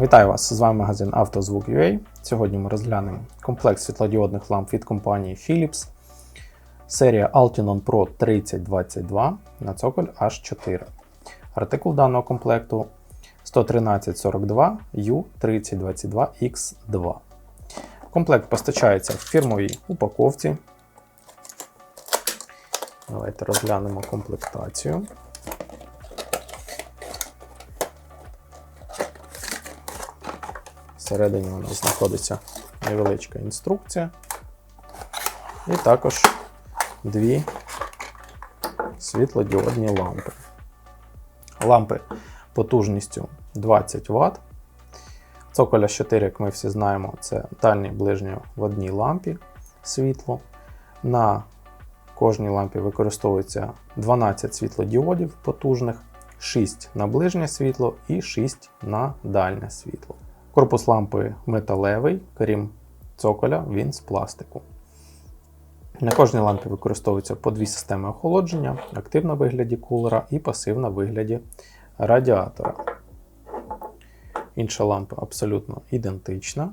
Вітаю вас! З вами магазин «Автозвук.UA». Сьогодні ми розглянемо комплект світлодіодних ламп від компанії Philips. Серія Altinon Pro 3022 на цоколь H4. Артикул даного комплекту 11342 U3022X2. Комплект постачається в фірмовій упаковці. Давайте розглянемо комплектацію. Всередині у нас знаходиться невеличка інструкція. І також дві світлодіодні лампи. Лампи потужністю 20 Вт. Цоколя 4, як ми всі знаємо, це дальній ближньо в одній лампі світло. На кожній лампі використовується 12 світлодіодів потужних, 6 на ближнє світло і 6 на дальнє світло. Корпус лампи металевий, крім цоколя, він з пластику. На кожній лампі використовується по дві системи охолодження: активна в вигляді кулера і пасивна в вигляді радіатора. Інша лампа абсолютно ідентична.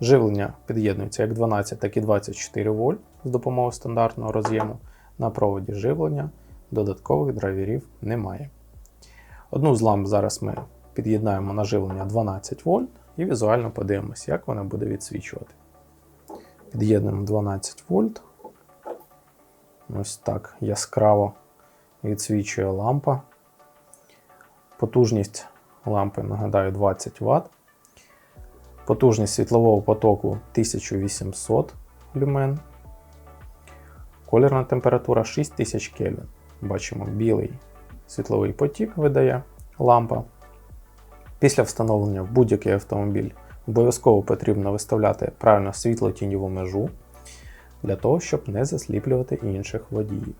Живлення під'єднується як 12, так і 24 вольт з допомогою стандартного роз'єму. На проводі живлення додаткових драйверів немає. Одну з ламп зараз ми під'єднаємо на живлення 12 вольт і візуально подивимося, як вона буде відсвічувати. Під'єднуємо 12 вольт. Ось так яскраво відсвічує лампа. Потужність лампи, нагадаю, 20 Вт. Потужність світлового потоку 1800 люмен. Колірна температура 6000 Кельвін. Бачимо, білий світловий потік видає лампа. Після встановлення в будь-який автомобіль обов'язково потрібно виставляти правильно світло-тіньову межу для того, щоб не засліплювати інших водіїв.